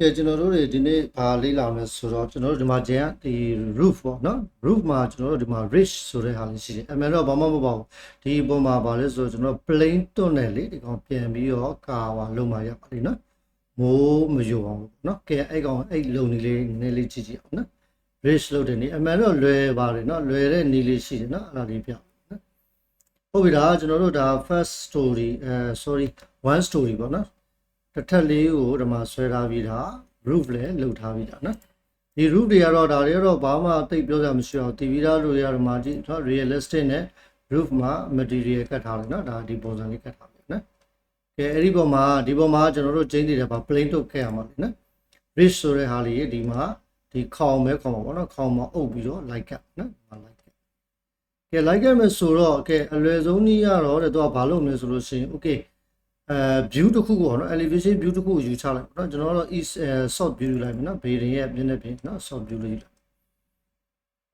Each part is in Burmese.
ကဲကျွန်တော်တို့တွေဒီနေ့ဘာလေ့လာမလဲဆိုတော့ကျွန်တော်တို့ဒီမှာကျန်ဒီ roof ပေါ့နော် roof မှာကျွန်တော်တို့ဒီမှာ ridge ဆိုတဲ့ဟာလေးရှိတယ်အမှန်တော့ဘာမှမပေါ့ဘူးဒီပုံမှာဘာလဲဆိုတော့ကျွန်တော် plain တွန်းတယ်လေဒီကောင်ပြန်ပြီးတော့ကာဝါလုံးมาရပါလိမ့်နော်မိုးမယိုအောင်ပေါ့နော်ကဲအဲ့ကောင်အဲ့လုံနေလေးနည်းနည်းလေးကြည့်ကြည့်အောင်နော် ridge လုပ်တယ်နေအမှန်တော့လွယ်ပါတယ်နော်လွယ်တဲ့နည်းလေးရှိတယ်နော်အဲ့ဒါလေးပြနော်ဟုတ်ပြီဒါကကျွန်တော်တို့ဒါ first story အဲ sorry one story ပေါ့နော် တစ်ထပ်လေးကိုဒီမှာဆွဲထားပြီးတာ roof လည်းလုပ်ထားပြီးတာနော်ဒီ roof တွေကတော့ဒါတွေကတော့ဘာမှသိပ်ပြောစရာမရှိအောင်တည်ပြီးသားလူတွေကတော့ဒီမှာဒီ realistic နဲ့ roof မှာ material ကတ်ထားတယ်နော်ဒါဒီပုံစံလေးကတ်ထားပြီနော်ကဲအဲ့ဒီပုံမှာဒီပုံမှာကျွန်တော်တို့ကျင်းတည်တယ်ပါ plain ထုတ်ခဲ့ရမှာလေနော် ridge ဆိုတဲ့ဟာလေးဒီမှာဒီခေါင်မဲခေါင်ပါဘောနော်ခေါင်မှာအုပ်ပြီးတော့ like ကတ်နော်ဒီမှာ like ကတ်ကဲ like ကတ်မယ်ဆိုတော့ကဲအလွယ်ဆုံးနည်းရတော့တဲ့သူကဘာလုပ်မလဲဆိုလို့ရှိရင် okay အဲ view တစ်ခုကိုပေါ့နော် elevation view တစ်ခုကိုယူချလိုက်ပေါ့နော်ကျွန်တော်တို့ east south view ယူလိုက်မယ်နော် bearing ရဲ့ပြင်းတဲ့ပြင်းနော် south view လေးယူလိုက်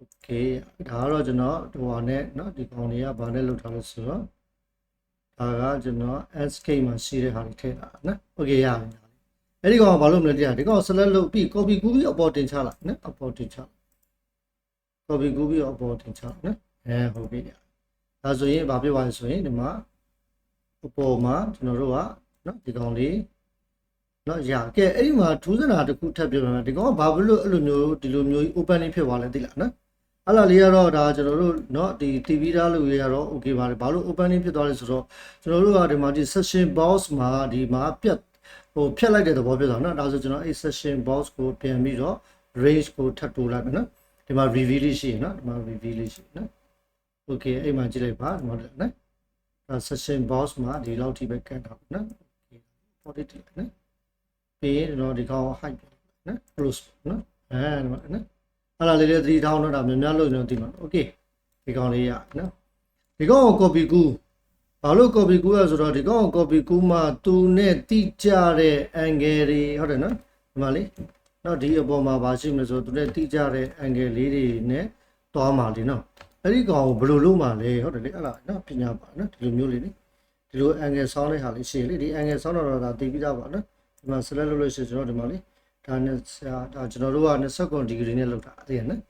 okay ဒါကတော့ကျွန်တော်ဟိုဟာနဲ့နော်ဒီကောင်တွေကဘာနဲ့လောက်ထားလဲဆိုတော့ဒါကကျွန်တော် SK မှာရှိတဲ့ဟာတွေထည့်တာနော် okay ရပြီအဲ့ဒီကောင်ကဘာလို့မလဲတရားဒီကောင် select လုပ်ပြီး copy ကူးပြီးအပေါ်တင်ချလိုက်နော်အပေါ်တင်ချ copy ကူးပြီးအပေါ်တင်ချနော်အဲဟုတ်ပြီဒါဆိုရင်ဘာဖြစ်သွားလဲဆိုရင်ဒီမှာ အပေါ်မှာကျွန်တော်တို့ကเนาะဒီကောင်လေးเนาะရကဲအဲ့ဒီမှာထူးစနာတစ်ခုထပ်ပြောမယ်ဒီကောင်ကဘာဖြစ်လို့အဲ့လိုမျိုးဒီလိုမျိုး open လေးဖြစ်သွားလဲသိလားနော်အဲ့လာလေးကတော့ဒါကျွန်တော်တို့เนาะဒီ TV သားလို့ရတော့ okay ပါတယ်ဘာလို့ open လေးဖြစ်သွားလဲဆိုတော့ကျွန်တော်တို့ကဒီမှာဒီ session box မှာဒီမှာပြတ်ဟိုဖြတ်လိုက်တဲ့သဘောဖြစ်သွားเนาะဒါဆိုကျွန်တော်အဲ့ session box ကိုပြန်ပြီးတော့ range ကိုထပ်တိုးလိုက်မယ်နော်ဒီမှာ review လေးရှိရနော်ဒီမှာ review လေးရှိနော် okay အဲ့မှာကြည့်လိုက်ပါဒီမှာနော် session box မှာဒီလောက်ထိပဲကတ်တာပေါ့နော် okay audit နော်ပြီးရင်တော့ဒီကောင် height နော် close နော်အဲဒီမှာနော်အဲ့လာလေးလေး3000တော့ဒါများများလို့ကျွန်တော်ဒီမှာ okay ဒီကောင်လေးရနော်ဒီကောင်ကို copy ကူးဘာလို့ copy ကူးရဆိုတော့ဒီကောင်ကို copy ကူးမှသူနဲ့တိကျတဲ့ angle တွေဟုတ်တယ်နော်ဒီမှာလေးနော်ဒီအပေါ်မှာဘာရှိမလဲဆိုတော့သူနဲ့တိကျတဲ့ angle လေးတွေနဲ့သွားမှာလေနော် အဲ့ဒီကောင်ကိုဘယ်လိုလုပ်မှလဲဟုတ်တယ်လေအဲ့လားနော်ပညာပါနော်ဒီလိုမျိုးလေးလေဒီလို angle ဆောင်းတဲ့ဟာလေးရှိလေဒီ angle ဆောင်းတော့ဒါသိပြီးသားပါနော်ဒီမှာ select လုပ်လို့ရှိရင်ကျွန်တော်ဒီမှာလေဒါနဲ့ဒါကျွန်တော်တို့က29 degree နဲ့လုပ်တာအဲ့ဒါနော်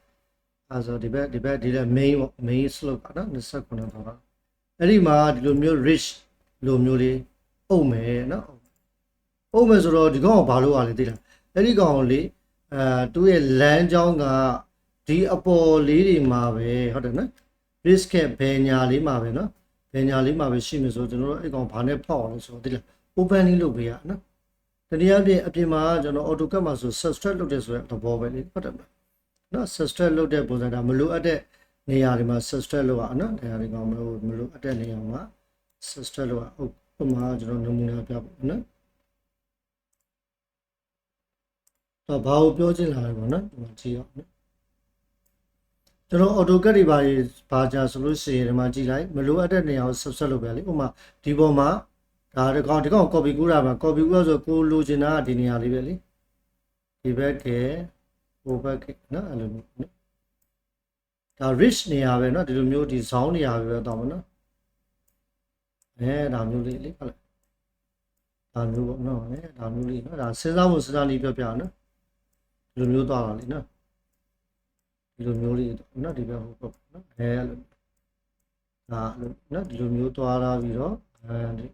အဲဆိုဒီဘက်ဒီဘက်ဒီလက် main ပေါ့ main slope ပါနော်29တော့ပါအဲ့ဒီမှာဒီလိုမျိုး rich လိုမျိုးလေးအုပ်မယ်နော်အုပ်မယ်ဆိုတော့ဒီကောင်ကဘာလို့ ਆ လဲသိလားအဲ့ဒီကောင်လေးအဲသူ့ရဲ့လမ်းကြောင်းက ဒီအပေါ်လေးတွေမှာပဲဟုတ်တယ်နော် risk ကဘယ်ညာလေးမှာပဲနော်ဘယ်ညာလေးမှာပဲရှိမယ်ဆိုကျွန်တော်တို့အဲ့ကောင်ဘာနဲ့ဖောက်အောင်လဲဆိုတော့ဒီလား opening လုပ်ပေးရနော်တနည်းအားဖြင့်အပြင်မှာကျွန်တော် AutoCAD မှာဆို subtract လုပ်တယ်ဆိုတဲ့သဘောပဲလေဟုတ်တယ်မလားနော် subtract လုပ်တဲ့ပုံစံဒါမလိုအပ်တဲ့နေရာတွေမှာ subtract လုပ်ရအောင်နော်နေရာတွေကောင်မလို့မလိုအပ်တဲ့နေရာမှာ subtract လုပ်ရအောင်ဥပမာကျွန်တော်နမူနာပြပါနော်တော့ဘာကိုပြောချင်လာလဲပေါ့နော်ဒီမှာကြည့်အောင်နော် ကျွန်တော် AutoCAD တွေဘာတွေဘာကြဆိုလို့ရှိရင်ဒီမှာကြည့်လိုက်မလိုအပ်တဲ့နေရာကို subset လုပ်ပြလေဥပမာဒီပေါ်မှာဒါဒီကောင်ဒီကောင် copy ကူးတာမှာ copy ကူးရဆိုကိုလိုချင်တာကဒီနေရာလေးပဲလေဒီဘက်ကဟိုဘက်ကနော်အဲ့လိုမျိုးနော်ဒါ rich နေရာပဲနော်ဒီလိုမျိုးဒီ zone နေရာပဲတော့မနော်အဲဒါမျိုးလေးလေဟုတ်လားဒါမျိုးပေါ့နော်အဲဒါမျိုးလေးနော်ဒါစဉ်းစားဖို့စဉ်းစားလေးပြောပြနော်ဒီလိုမျိုးသွားတာလေနော်ဒီ လိုမျိုးလေးနော်ဒီဘက်ဟိုဘက်နော်အဲအဲ့လိုဒါနော်ဒီလိုမျိုးသွားလာပြီးတော့အဲဒီ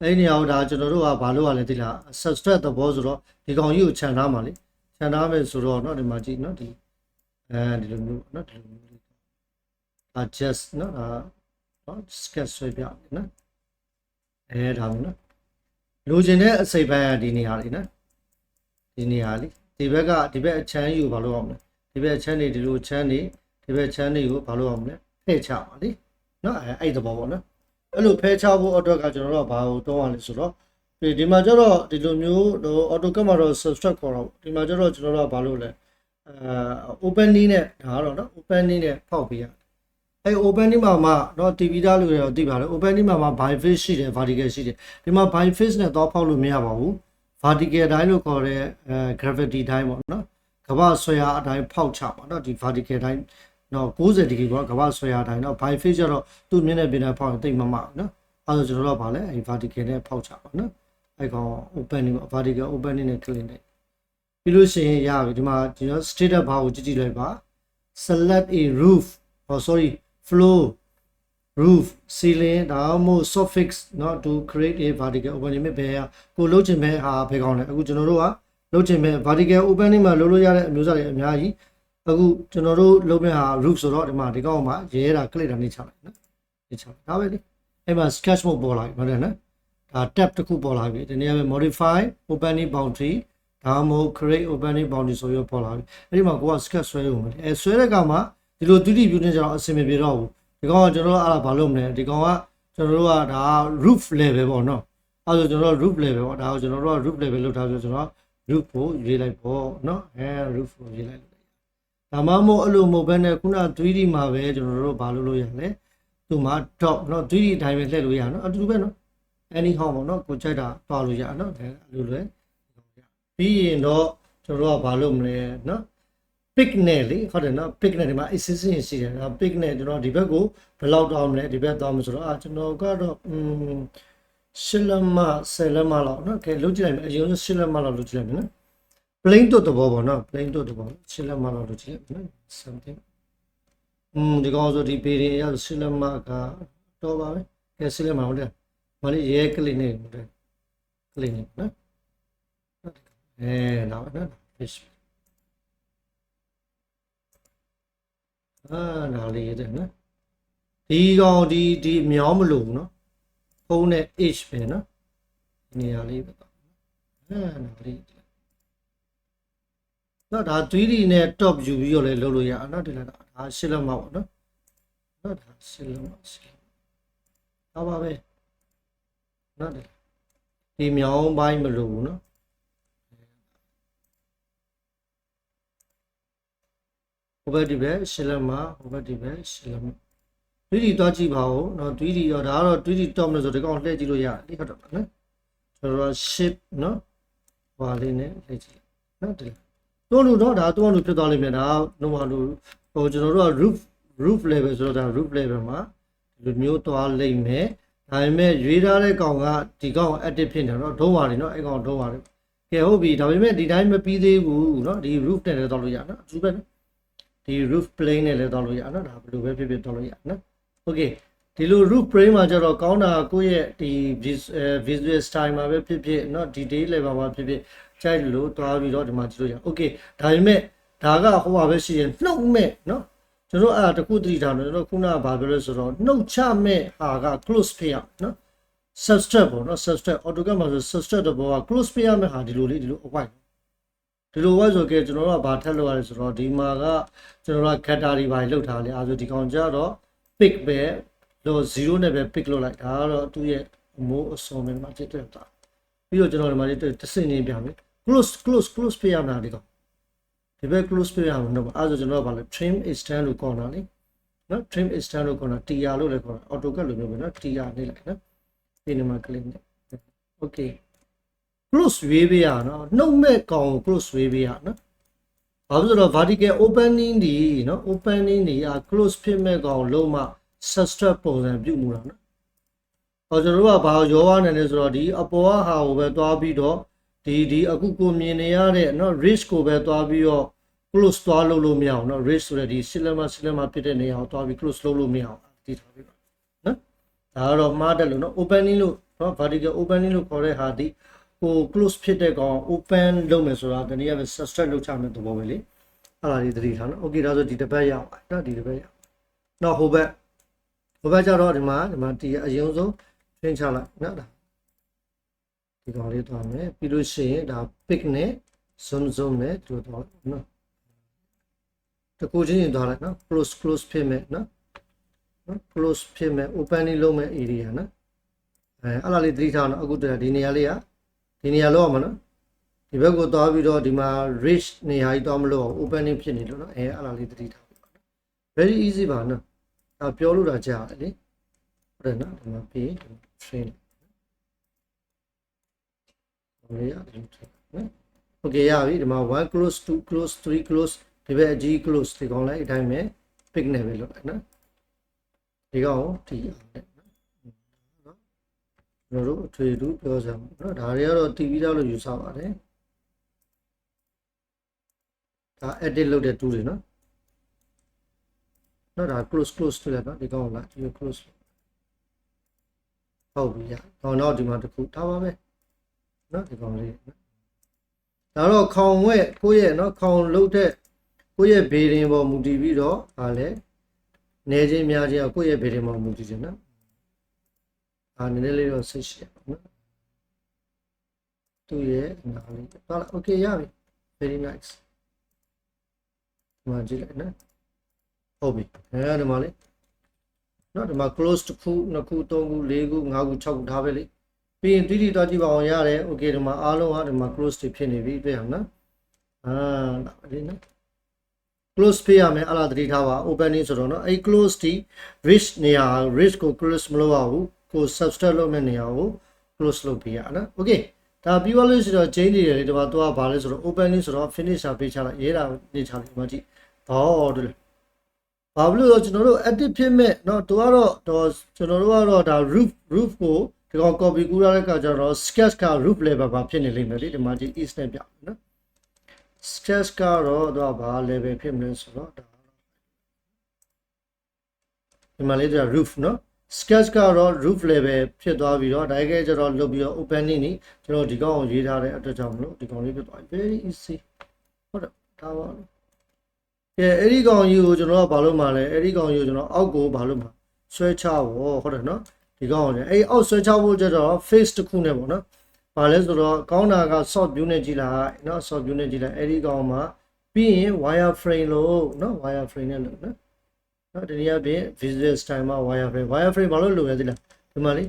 အဲ့ဒီနေရာကိုဒါကျွန်တော်တို့ကဘာလို့ ਆ လဲသိလား subtract သဘောဆိုတော့ဒီကောင်ကြီးကိုခြံထားမှာလေခြံထားမယ်ဆိုတော့နော်ဒီမှာကြည့်နော်ဒီအဲဒီလိုမျိုးနော်ဒီလိုမျိုးလေးဒါ just နော်ဒါနော် sketch ဆွဲပြနော်အဲဒါမျိုးနော်လိုချင်တဲ့အစိပ်ပိုင်းကဒီနေရာလေးနော်ဒီနေရာလေးဒီဘက်ကဒီဘက်အချမ်းယူဘာလို့အောင်လဲ ဒီဘက်ချမ်းနေဒီလိုချမ်းနေဒီဘက်ချမ်းနေကိုဘာလို့အောင်မလဲဖဲ့ချပါလေနော်အဲအဲ့သဘောပေါ့နော်အဲ့လိုဖဲ့ချဖို့အတွက်ကကျွန်တော်တို့ကဘာကိုတောင်းရလဲဆိုတော့ဒီဒီမှာကျတော့ဒီလိုမျိုးဟို AutoCAD မှာတော့ subtract ခေါ်တော့ဒီမှာကျတော့ကျွန်တော်တို့ကဘာလို့လဲအဲ open နည်းနဲ့ဒါကတော့နော် open နည်းနဲ့ဖောက်ပေးရအဲ open နည်းမှာမှတော့ TV သားလို့ရတော့သိပါလေ open နည်းမှာမှ by face ရှိတယ် vertical ရှိတယ်ဒီမှာ by face နဲ့တော့ဖောက်လို့မရပါဘူး vertical တိုင်းလို့ခေါ်တဲ့အဲ gravity တိုင်းပေါ့နော် ကမ္ဘာဆွဲအားအတိုင်းဖောက်ချပါတော့ဒီ vertical တိုင်းတော့90 degree ပေါ့ကမ္ဘာဆွဲအားအတိုင်းတော့ by face ကျတော့သူ့မျက်နှာပြင်နဲ့ဖောက်ရင်တိတ်မမနော်အဲဒါဆိုကျွန်တော်တို့ကဗာလဲအဲ vertical နဲ့ဖောက်ချပါနော် အဲကောင် opening ပေါ့ vertical opening နဲ့ click နဲ့ပြီးလို့ရှိရင်ရပြီဒီမှာကျွန်တော် status bar ကိုကြည့်ကြည့်လိုက်ပါ select a roof oh sorry floor roof ceiling ဒါမှမဟုတ် suffix เนาะ to create a vertical opening ပဲဘယ်ဟာကိုလုပ်ချင်မဲ့ဟာဘယ်ကောင်လဲအခုကျွန်တော်တို့က လုပ်ချင်မဲ့ vertical opening မှာလုပ်လို့ရတဲ့အမျိုးအစားတွေအများကြီးအခုကျွန်တော်တို့လုပ်မဲ့ဟာ roof ဆိုတော့ဒီမှာဒီကောင်မှာရဲတာ click တာနေချလိုက်နော်နေချလိုက်ဒါပဲလေအဲ့မှာ sketch mode ပေါ်လာပြီဟုတ်တယ်နော်ဒါ tab တစ်ခုပေါ်လာပြီဒီနေ့ပဲ modify opening boundary ဒါမှမဟုတ် create opening boundary ဆိုပြီးပေါ်လာပြီအဲ့ဒီမှာကိုက sketch ဆွဲရုံပဲလေအဲဆွဲတဲ့ကောင်မှာဒီလို 3D view နဲ့ကျတော့အဆင်မပြေတော့ဘူးဒီကောင်ကကျွန်တော်တို့အားဘာလုပ်မလဲဒီကောင်ကကျွန်တော်တို့ကဒါ roof level ပေါ့နော်အဲဆိုကျွန်တော်တို့ roof level ပေါ့ဒါကိုကျွန်တော်တို့က roof level လောက်ထားဆိုကျွန်တော် roof ကိုရေးလိုက်ပေါ့နော်အဲ roof ကိုရေးလိုက်ဒါမှမဟုတ်အဲ့လိုမဟုတ်ဘဲနဲ့ခုန 3D မှာပဲကျွန်တော်တို့ဘာလုပ်လို့ရလဲသူမှာ dot နော် 3D အတိုင်းပဲလှည့်လို့ရနော်အတူတူပဲနော် anyhow ပေါ့နော်ကိုကြိုက်တာတွားလို့ရနော်ဒါလိုလွယ်ပြီးရင်တော့ကျွန်တော်တို့ကဘာလုပ်မလဲနော် pick နဲ့လေဟုတ်တယ်နော် pick နဲ့ဒီမှာ assistant ရှိတယ်နော် pick နဲ့ကျွန်တော်ဒီဘက်ကိုဘယ်လောက်တောင်းမလဲဒီဘက်တောင်းမဆိုတော့အာကျွန်တော်ကတော့อืม ရှစ်လက်မဆယ်လက်မလောက်နော်ကဲလုပ်ကြည့်လိုက်မယ်အရင်ကရှစ်လက်မလောက်လုပ်ကြည့်လိုက်မယ်နော် plain တို့တဘောပေါ့နော် plain တို့တဘောရှစ်လက်မလောက်လုပ်ကြည့်လိုက်မယ်နော် something อืมဒီကောင်ဆိုဒီပေရင်ရရှစ်လက်မကတော့ပါပဲကဲရှစ်လက်မဟုတ်တယ်မလေးရဲကလေးနေဟုတ်တယ်ကလေးနေနော်အဲနောက်နော် fish အာနားလေးရတယ်နော်ဒီကောင်ဒီဒီမြောင်းမလို့ဘူးနော် ဖုန်းနဲ့ h ပဲနော်ဒီနေရာလေးပဲတော့အာနားလေးနော်ဒါ 3D နဲ့ top ယူပြီးတော့လည်းလုပ်လို့ရအောင်နော်ဒီလားဒါရှစ်လက်မပေါ့နော်နော်ဒါရှစ်လက်မရှစ်လက်တော့ပါပဲနော်ဒီဒီမြောင်းပိုင်းမလို့ဘူးနော်ဟိုဘက်ဒီဘက်ရှစ်လက်မဟိုဘက်ဒီဘက်ရှစ်လက်မ 3D သွားကြည့်ပါဦးเนาะ 3D ရောဒါကတော့ 3D top လို့ဆိုဒီကောင်လှည့်ကြည့်လို့ရတယ်ဟုတ်တော့နော်ကျွန်တော် ship เนาะဟွာလေးနဲ့လှည့်ကြည့်เนาะဒီတော့လို့တော့ဒါတော့လို့ဖြစ်သွားလိမ့်မယ်ဒါတော့ဟာလို့ဟိုကျွန်တော်တို့က roof roof level ဆိုတော့ဒါ roof level မှာဒီလိုမျိုးသွားလိမ့်မယ်ဒါပေမဲ့ရွေးထားတဲ့ကောင်ကဒီကောင် active ဖြစ်နေတော့ဒုံးပါလေเนาะအဲ့ကောင်ဒုံးပါလေကဲဟုတ်ပြီဒါပေမဲ့ဒီတိုင်းမပြီးသေးဘူးเนาะဒီ roof နဲ့လည်းတော့လို့ရနော်အထူးပဲနော်ဒီ roof plane နဲ့လည်းတော့လို့ရနော်ဒါဘယ်လိုပဲဖြစ်ဖြစ်တော့လို့ရနော် okay ဒီလို roof frame မှာကျတော့ကောင်းတာကိုယ့်ရဲ့ဒီ visual style မှာပဲဖြစ်ဖြစ်เนาะ detail level မှာဖြစ်ဖြစ်ကြိုက်လို့တွားပြီးတော့ဒီမှာကြည့်လို့ရ okay ဒါပေမဲ့ဒါကဟိုပါပဲရှိရင်နှုတ်မဲ့เนาะကျွန်တော်အဲ့ဒါတခုတတိထားလို့ကျွန်တော်ခုနကဘာပြောလဲဆိုတော့နှုတ်ချမဲ့ဟာက close ဖြစ်ရเนาะ subtract ပေါ့เนาะ subtract AutoCAD မှာဆို subtract တဲ့ဘောက close ဖြစ်ရမဲ့ဟာဒီလိုလေးဒီလိုအဝိုက်ဒီလိုဝိုက်ဆိုကြကျွန်တော်တို့ကဘာထက်လို့ရလဲဆိုတော့ဒီမှာကကျွန်တော်တို့က category ဘာလောက်ထားလဲအဲဆိုဒီကောင်ကြတော့ pick ပဲလို့0နဲ့ပဲ pick လုပ်လိုက်ဒါကတော့သူ့ရဲ့အမိုးအစုံပဲမှာဖြစ်တဲ့တာပြီးတော့ကျွန်တော်ဒီမှာဒီတစ်စင်ချင်းပြမယ် close close close ပြရမှာဒီကောင်ဒီဘက် close ပြရမှာတော့အဲဆိုကျွန်တော်ကဘာလဲ trim extend လို့ခေါ်တာလေနော် trim extend လို့ခေါ်တာ tr လို့လည်းခေါ်တာ AutoCAD လိုမျိုးပဲနော် tr နေလိုက်နော်ဒီနေမှာ click နဲ့ okay close ဝေးပေးရနော်နှုတ်မဲ့ကောင် close ဝေးပေးရနော် ဘာလို့ဆိုတော့ vertical opening ဒီနော် opening ဒီอ่ะ close ဖြစ်မဲ့ကောင်လုံးမှ subtract ပုံစံပြုမှုတာနော်။ဟောကျွန်တော်တို့ကဘာရောရနေလဲဆိုတော့ဒီအပေါ်ကဟာကိုပဲသွားပြီးတော့ဒီဒီအခုကိုမြင်နေရတဲ့နော် risk ကိုပဲသွားပြီးတော့ close သွားလုပ်လို့မရအောင်နော် risk ဆိုတဲ့ဒီ cinema cinema ဖြစ်တဲ့နေရာကိုသွားပြီး close လုပ်လို့မရအောင်ဒီထားပြီးပါနော်။ဒါကတော့မှားတယ်လို့နော် opening လို့နော် vertical opening လို့ခေါ်တဲ့ဟာဒီ ဟို close ဖြစ်တဲ့ကောင် open လုပ်မယ်ဆိုတာတနည်းအားဖြင့် subtract လုပ်ချမယ်သဘောပဲလေ။အဲ့ဒါလေးသတိထားနော်။ okay ဒါဆိုဒီတစ်ပတ်ရအောင်နော်ဒီတစ်ပတ်ရအောင်။နောက်ဟိုဘက်ဟိုဘက်ကျတော့ဒီမှာဒီမှာဒီအရင်ဆုံးချင်းချလိုက်နော်ဒါဒီကောင်လေးသွားမယ်ပြီးလို့ရှိရင်ဒါ pick နဲ့ zoom zoom နဲ့ဒီလိုသွားနော်တကူချင်းရင်သွားလိုက်နော် close close ဖြစ်မယ်နော်နော် close ဖြစ်မယ် open လေးလုပ်မယ် area နော်အဲအဲ့လားလေးသတိထားနော်အခုတည်းဒီနေရာလေးက ဒီနေရာလောက်အောင်မနော်ဒီဘက်ကိုသွားပြီးတော့ဒီမှာ reach နေရာကြီးသွားမလို့ opening ဖြစ်နေလို့နော်အဲအဲ့လားလေးသတိထား very easy ပါနော်ဒါပြောလို့တာကြားတယ်လေဟုတ်တယ်နော်ဒီမှာပြီး train ဟိုရဒီ train နော် okay ရပြီဒီမှာ1 close 2 close 3 close ဒီဘက်အကြီး close ဒီကောင်လိုက်အတိုင်းပဲ pick နေပဲလုပ်လိုက်နော်ဒီကောင်ကိုဒီအောင်နဲ့နော် ကျွန်တော်တို့အထွေထူးပြောစမ်းပေါ့နော်ဒါတွေကတော့တည်ပြီးသားလို့ယူဆပါတယ်ဒါ edit လုပ်တဲ့ tool တွေနော်နော်ဒါ close close တွေ့ရနော်ဒီကောင်လာဒီ close ဟုတ်ပြီရတော့တော့ဒီမှာတစ်ခုထားပါမယ်နော်ဒီကောင်လေးနော်ဒါတော့ခေါင်ဝဲကိုယ့်ရဲ့နော်ခေါင်လုတ်တဲ့ကိုယ့်ရဲ့ဘေးရင်ပေါ်မူတည်ပြီးတော့ဗာလဲနေချင်းများချင်းကိုယ့်ရဲ့ဘေးရင်ပေါ်မူတည်ခြင်းနော် အာနည်းနည်းလေးတော့ဆိတ်ရှိရပါနော်သူ့ရဲ့အနာလေးဟုတ်လား okay ရပြီ very nice ဒီမှာကြည့်လိုက်နော်ဟုတ်ပြီအဲဒီမှာလေနော်ဒီမှာ close တစ်ခုနှစ်ခုသုံးခုလေးခုငါးခု၆ခုထားပဲလေပြီးရင် 3D တော့ကြည့်ပါအောင်ရတယ် okay ဒီမှာအားလုံးဟာဒီမှာ close တွေဖြစ်နေပြီတွေ့အောင်နော်အာဒါလေးနော် close ပေးရမယ်အလားတတိထားပါ opening ဆိုတော့เนาะအဲ့ close တီ rich နေရာ rich ကို close မလုပ်ရဘူး ကို subtract လုပ်မဲ့နေရာကို close လုပ်ပေးရနော် okay ဒါပြီးသွားလို့ဆိုတော့ change တွေလေဒီမှာတော့ဗာလဲဆိုတော့ opening ဆိုတော့ finish ရှာပေးချလိုက်ရေးတာနေချလိုက်ဒီမှာကြည့်ဘောတူလေဘာလို့လဲကျွန်တော်တို့ edit ဖြစ်မဲ့เนาะတော့တော့ကျွန်တော်တို့ကတော့ဒါ roof roof ကိုဒီကောင် copy ကူးရတဲ့အခါကျတော့ sketch က roof level ပါဖြစ်နေလိမ့်မယ်လေဒီမှာကြည့် east နဲ့ပြနော် stress ကတော့တော့ဘာ level ဖြစ်မလဲဆိုတော့ဒါဒီမှာလေးက roof เนาะ sketch ကတော့ roof level ဖြစ်သွားပြီးတော့ diagram ကျတော့လုတ်ပြီးတော့ opening နေကျွန်တော်ဒီကောင်ကိုရေးထားတဲ့အတွက်ကြောင့်မလို့ဒီကောင်လေးဖြစ်သွားပြီ very easy ဟုတ်တယ်ဒါပါကဲအဲ့ဒီကောင်ကြီးကိုကျွန်တော်ကဘာလို့မှလဲအဲ့ဒီကောင်ကြီးကိုကျွန်တော်အောက်ကိုဘာလို့မှဆွဲချဖို့ဟုတ်တယ်နော်ဒီကောင်ကိုအဲ့အောက်ဆွဲချဖို့ကျတော့ face တစ်ခုနဲ့ပေါ့နော်ဘာလဲဆိုတော့ကောင်းတာက soft view နဲ့ကြည့်လာနော် soft view နဲ့ကြည့်လာအဲ့ဒီကောင်မှာပြီးရင် wire frame လို့နော် wire frame နဲ့လို့နော် နော်တနည်းအားဖြင့် visual style မှာ wireframe wireframe ဘာလို့လုပ်ရသလဲဒီမှာလေ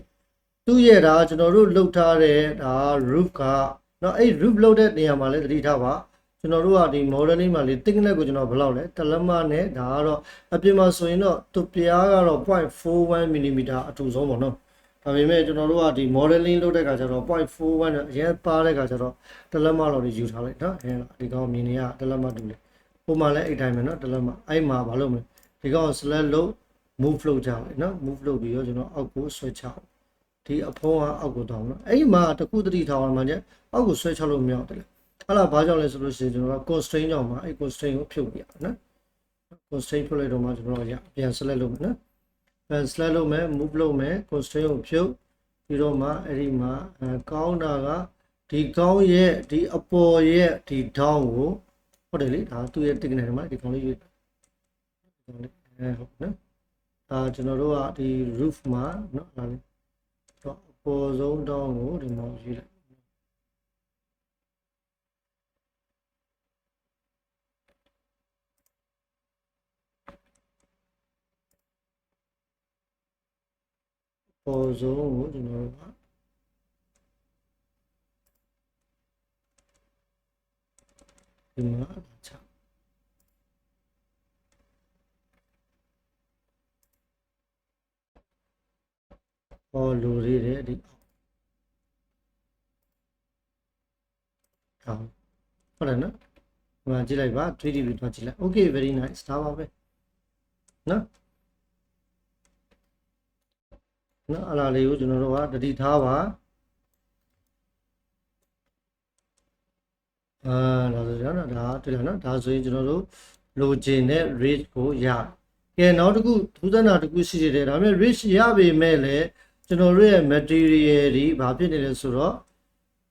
သူ့ရဲ့ဒါကျွန်တော်တို့လုပ်ထားတဲ့ဒါ roof ကနော်အဲ့ roof လုပ်တဲ့နေရာမှာလည်းသတိထားပါကျွန်တော်တို့ကဒီ modeling မှာလေ thickness ကိုကျွန်တော်ဘယ်လောက်လဲတလမနဲ့ဒါကတော့အပြင်မှာဆိုရင်တော့သူပြားကတော့0.41 mm အထူဆုံးပေါ့နော်ဒါပေမဲ့ကျွန်တော်တို့ကဒီ modeling လုပ်တဲ့အခါကျတော့0.41နဲ့အရင်ပါတဲ့အခါကျတော့တလက်မလောက်တွေယူထားလိုက်နော်အဲဒီကောင်မြင်နေရတလက်မတူလေပုံမှန်လည်းအဲ့တိုင်းပဲနော်တလက်မအဲ့မှာမလုပ်မလဲ ဒီကောင် select လုပ် move လုပ်ကြလိုက်နော် move လုပ်ပြီးတော့ကျွန်တော်အောက်ကိုဆွဲချအောင်ဒီအဖုံးကအောက်ကိုတောင်းနော်အဲ့မှာတခုတတိထားအောင်မှကျအောက်ကိုဆွဲချလို့မရဘူးလေအဲ့ဒါဘာကြောင့်လဲဆိုလို့ရှိရင်ကျွန်တော်က constraint ကြောင့်မှာအဲ့ constraint ကိုဖြုတ်ပြရနော် constraint ဖြုတ်လိုက်တော့မှကျွန်တော်ရပြန် select လုပ်မယ်နော်ပြန် select လုပ်မယ် move လုပ်မယ် constraint ကိုဖြုတ်ပြီးတော့မှအဲ့ဒီမှာကောင်းတာကဒီကောင်းရဲ့ဒီအပေါ်ရဲ့ဒီ down ကိုဟုတ်တယ်လေဒါသူ့ရဲ့ thickness မှာဒီကောင်းလေးရွေးအဲ ဟုတ်နော်ဒါကျွန်တော်တို့ကဒီ roof မှာနော်ဒါလေးတော့အပေါ်ဆုံးတောင်းကိုဒီမှာရေးလိုက်ပေါ်ဆုံးကိုကျွန်တော်တို့ကဒီမှာချ ဟောလူတွေတဲ့ဒီဟောဟုတ်တယ်နော်ဒီမှာကြည့်လိုက်ပါ 3D view တော့ကြည့်လိုက် okay very nice ဒါပါပဲနော်နော်အလားလေးကိုကျွန်တော်တို့ကတတိထားပါအာဒါဆိုရင်နော်ဒါတွေ့လားနော်ဒါဆိုရင်ကျွန်တော်တို့လိုချင်တဲ့ rate ကိုရကဲနောက်တစ်ခုထူးဆန်းတာတစ်ခုရှိသေးတယ်ဒါပေမဲ့ rate ရပေမဲ့လည်း ကျွန်တော်တို့ရဲ့ material တွေဘာဖြစ်နေလဲဆိုတော့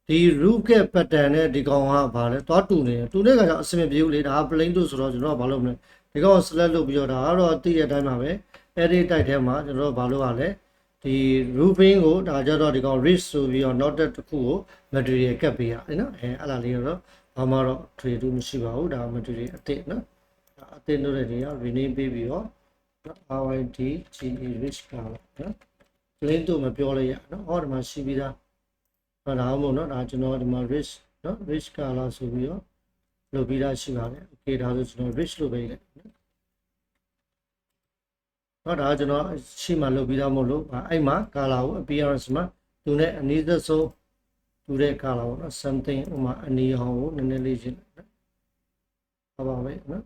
ဒီ roof က pattern နဲ့ဒီကောင်ကဘာလဲသွားတူနေတယ်တူတဲ့ခါကျအဆင်မပြေဘူးလေဒါက plain တို့ဆိုတော့ကျွန်တော်ကဘာလုပ်မလဲဒီကောင် select လုပ်ပြီးတော့ဒါကတော့တည့်ရတဲ့အတိုင်းပါပဲ edit type ထဲမှာကျွန်တော်တို့ဘာလုပ်ရလဲဒီ roofing ကိုဒါကြတော့ဒီကောင် risk ဆိုပြီးတော့ not တစ်ခုကို material ကပ်ပေးရတယ်နော်အဲအဲ့လားလေးတော့ဘာမှတော့ trade တူမရှိပါဘူးဒါ material အစ်စ်နော်အစ်စ်တို့တဲ့နေရာ rename ပေးပြီးတော့ RYD GE risk ကနော် link တို့မပြောလိုက်ရနော်ဟောဒီမှာရှိပြီးသားဟောဒါမှမဟုတ်နော်ဒါကျွန်တော်ဒီမှာ risk နော် risk ကလာဆိုပြီးတော့လုပ်ပြီးသားရှိပါတယ် okay ဒါဆိုကျွန်တော် risk လို့ပဲလိုက်နော်နော်ဒါကျွန်တော်ရှိမှလုပ်ပြီးသားမဟုတ်လို့အဲ့မှာ color ကို appearance မှာသူနဲ့အနည်းသက်ဆုံးတူတဲ့ color ပေါ့နော် something ဥမာအနီဟောင်းကိုနည်းနည်းလေးရှင်းနော်ဟုတ်ပါမယ်နော်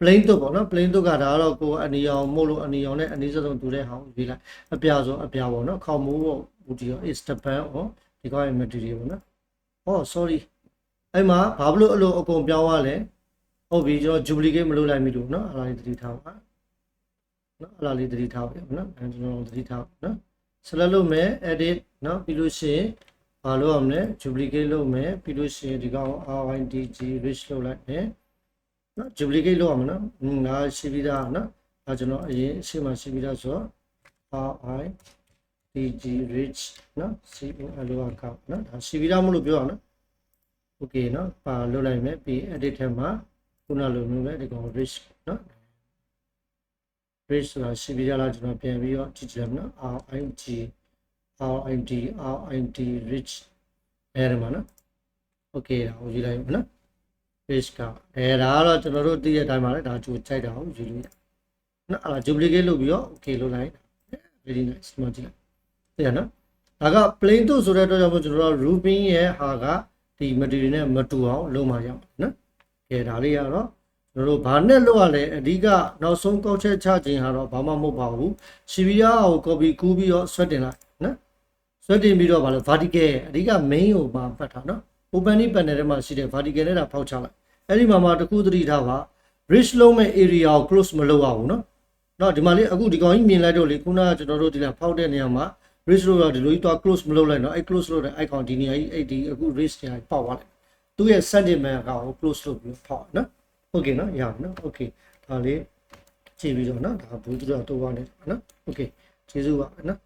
plain တော့ပေါ့နော် plain တော့ကဒါကတော့ကိုယ်အနီအောင်မို့လို့အနီအောင်နဲ့အနီးဆုံးတူတဲ့ဟာကိုရွေးလိုက်အပြာဆိုအပြာပေါ့နော်ခေါင်းမိုးပေါ့ဘူတီရော is the band ဟောဒီကောင်းရဲ့ material ပေါ့နော်ဟော sorry အဲ့မှာဘာလို့အလိုအကုန်ပြောင်းသွားလဲဟုတ်ပြီကျွန်တော် duplicate မလုပ်လိုက်မိလို့နော်အဲ့ဒါလေးသတိထားပါနော်အဲ့ဒါလေးသတိထားပါနော်အဲကျွန်တော်သတိထားပါနော် select လုပ်မယ် edit နော်ပြီးလို့ရှိရင်ဘာလုပ်ရမလဲ duplicate လုပ်မယ်ပြီးလို့ရှိရင်ဒီကောင် RIDG rich လုပ်လိုက်မယ် နော် duplicate လုပ်ရမယ်နော်ဟင်းငါရှိပြီးသားနော်ဒါကျွန်တော်အရင်အရှိမှရှိပြီးသားဆိုတော့ RIDG rich နော် COL ကနော်ဒါရှိပြီးသားမလို့ပြောရအောင်နော် okay နော်ပါလုပ်လိုက်မယ်ပြီး edit ထဲမှာခုနလိုမျိုးပဲဒီကောင် rich နော် rich ဆိုတာရှိပြီးသားလားကျွန်တော်ပြန်ပြီးတော့ကြည့်ကြည့်ရမယ်နော် RIG RID RID rich အဲဒီမှာနော် okay ဒါကိုယူလိုက်မယ်နော် rich ကအဲဒါကတော့ကျွန်တော်တို့သိတဲ့အတိုင်းပါလေဒါကြိုကြိုက်တာကိုယူလို့ရနော်အဲ့ဒါ duplicate လုပ်ပြီးတော့ okay လုပ်လိုက် very nice မှကြည့်လိုက်သိရနော်ဒါက plain တို့ဆိုတဲ့အတွက်ကြောင့်မို့ကျွန်တော်တို့ ruby ရဲ့ဟာကဒီ material နဲ့မတူအောင်လုပ်မှရအောင်နော်ကဲဒါလေးကတော့ကျွန်တော်တို့ဘာနဲ့လုပ်ရလဲအဓိကနောက်ဆုံးကောက်ချက်ချခြင်းဟာတော့ဘာမှမဟုတ်ပါဘူးစီဗီယာကို copy ကူးပြီးတော့ဆွဲတင်လိုက်နော်ဆွဲတင်ပြီးတော့ဗာလဲ vertical အဓိက main ကိုပါဖတ်ထားနော် opening panel ထဲမှာရှိတဲ့ vertical နဲ့တာဖောက်ချလိုက်အဲ့ဒီမှာမှတစ်ခုသတိထားပါ rich လုံးမဲ့ area ကို close မလုပ်ရဘူးနော်နော်ဒီမှာလေးအခုဒီကောင်ကြီးမြင်လိုက်တော့လေခုနကကျွန်တော်တို့ဒီလားဖောက်တဲ့နေရာမှာ raise လို့တော့ဒီလိုကြီးတော့ close မလုပ်လိုက်တော့အဲ့ close လုပ်တဲ့ icon ဒီနေရာကြီးအဲ့ဒီအခု raise နေရာကြီးပေါက်သွားလိုက်သူ့ရဲ့ sentiment ကကို close လုပ်ပြီးဖောက်နော် okay နော်ရအောင်နော် okay ဒါလေးကြည့်ပြီးတော့နော်ဒါဘူးသူတော့တော့သွားနေနော် okay ကျေးဇူးပါနော်